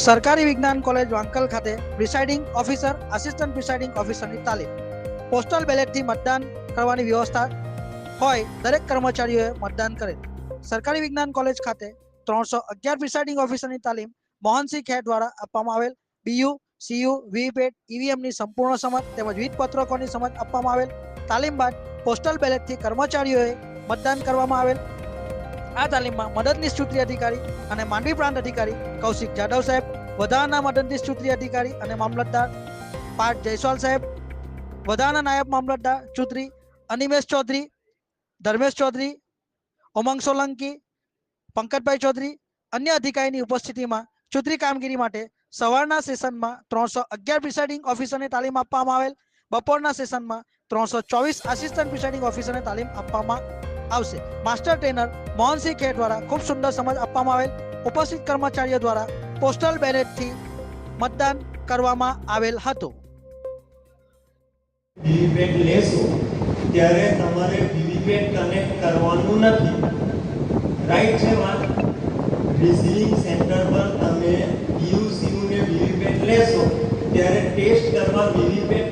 સરકારી વિજ્ઞાન કોલેજ વાંકલ ખાતે પ્રિસાઇડિંગ ઓફિસર આસિસ્ટન્ટ પ્રિસાઇડિંગ ઓફિસરની તાલીમ. પોસ્ટલ બેલેટથી મતદાન કરવાની વ્યવસ્થા હોય, દરેક કર્મચારીઓએ મતદાન કરેલ સરકારી વિજ્ઞાન કોલેજ ખાતે ત્રણસો અગિયાર પ્રિસાઇડિંગ ઓફિસરની તાલીમ મોહનસિંહ ખેર દ્વારા આપવામાં આવેલ. બીયુ, સીયુ, વીવીપેટ ઈવીએમની સંપૂર્ણ સમજ તેમજ વિવિધ પત્રકોની સમજ આપવામાં આવેલ. તાલીમ બાદ પોસ્ટલ બેલેટથી કર્મચારીઓએ મતદાન કરવામાં આવેલ. આ તાલીમમાં મદદનીશ ચૂંટણી અધિકારી અને માંડવી પ્રાંત અધિકારી કૌશિક જાદવ સાહેબ, વધારાના મદદનીશ ચૂંટણી અધિકારી અને મામલતદાર પાઠ જયસ્વાલ સાહેબ, વધારાના નાયબ મામલતદાર ચૂંટણી અનિમેશ ચૌધરી, ધર્મેશ ચૌધરી, ઉમંગ સોલંકી, પંકજભાઈ ચૌધરી, અન્ય અધિકારીની ઉપસ્થિતિમાં ચૂંટણી કામગીરી માટે સવારના સેશનમાં ત્રણસો અગિયાર પ્રિસાઇડિંગ ઓફિસરને તાલીમ આપવામાં આવેલ. બપોરના સેશનમાં ત્રણસો ચોવીસ આસિસ્ટન્ટ પ્રિસાઇડિંગ ઓફિસરને તાલીમ આપવામાં આવશે. માસ્ટર ટ્રેનર મોહનસિંહ ખેર દ્વારા ખૂબ સુંદર સમજ આપવામાં આવેલ. ઉપસ્થિત કર્મચારીઓ દ્વારા પોસ્ટલ બેલેટથી મતદાન કરવામાં આવેલ હતું. વીવીપેટ લેશો ત્યારે તમારે વીવીપેટ કનેક્ટ કરવાનું નથી. રાઈટ છે વાત? રિસીવિંગ સેન્ટર પર તમે પીયુસીયુને વીવીપેટ લેશો ત્યારે ટેસ્ટ કરવા વીવીપેટ